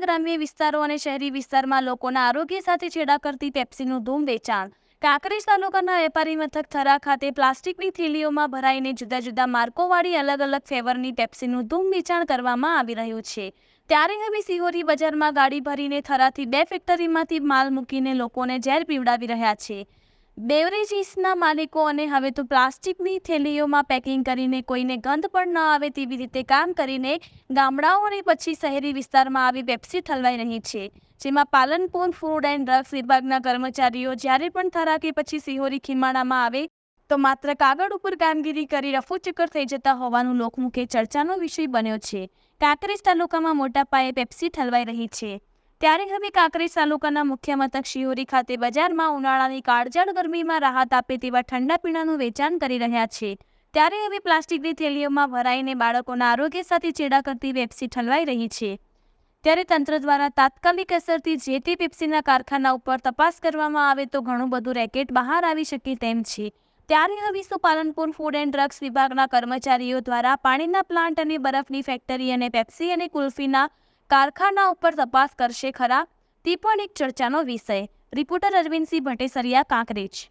ગ્રામ્ય વિસ્તારો અને શહેરી વિસ્તારમાં લોકોના આરોગ્ય સાથે છેડા કરતી પેપ્સીનું ધૂમ વેચાણ. કાંકરેજ તાલુકાના વેપારી મથક થરા ખાતે પ્લાસ્ટિકની થેલીઓમાં ભરાઈને જુદા જુદા માર્કોવાળી અલગ અલગ ફ્લેવરની પેપ્સીનું ધૂમ વેચાણ કરવામાં આવી રહ્યું છે. ત્યારે હવે સિહોરી બજારમાં ગાડી ભરીને થરાથી બે ફેક્ટરીમાંથી માલ મૂકીને લોકોને ઝેર પીવડાવી રહ્યા છે. બેવરેજીસના માલિકો અને હવે તો પ્લાસ્ટિકની થેલીઓમાં પેકિંગ કરીને કોઈને ગંધ પણ ન આવે તેવી રીતે કામ કરીને ગામડાઓ અને પછી શહેરી વિસ્તારમાં આવી પેપ્સી ઠલવાઈ રહી છે. જેમાં પાલનપુર ફૂડ એન્ડ ડ્રગ્સ વિભાગના કર્મચારીઓ જ્યારે પણ થરા કે પછી સિહોરી ખીમાણામાં આવે તો માત્ર કાગળ ઉપર કામગીરી કરી રફુચક્કર થઈ જતા હોવાનું લોકમુખે ચર્ચાનો વિષય બન્યો છે. કાંકરેજ તાલુકામાં મોટા પાયે પેપ્સી ઠલવાઈ રહી છે. ત્યારે હવે કાંકરેજ તાલુકાના મુખ્ય મથક શિહોરી ખાતે બજારમાં ઉનાળાની કાળઝાળ ગરમીમાં રાહત આપે તેવા ઠંડા પીણાનું વેચાણ કરી રહ્યા છે. ત્યારે હવે પ્લાસ્ટિકની થેલીઓમાં ભરાઈને બાળકોના આરોગ્ય સાથે ચેડા કરતી પેપ્સી ઠલવાઈ રહી છે. ત્યારે તંત્ર દ્વારા તાત્કાલિક અસરથી જે તે પેપ્સીના કારખાના ઉપર તપાસ કરવામાં આવે તો ઘણું બધું રેકેટ બહાર આવી શકે તેમ છે. ત્યારે હવે પાલનપુર ફૂડ એન્ડ ડ્રગ્સ વિભાગના કર્મચારીઓ દ્વારા પાણીના પ્લાન્ટ અને બરફની ફેક્ટરી અને પેપ્સી અને કુલ્ફીના કારખાના ઉપર તપાસ કરશે ખરા? તે પણ એક ચર્ચાનો વિષય. રિપોર્ટર અરવિંદસિંહ ભટ્ટેસરિયા કાંકરેજ.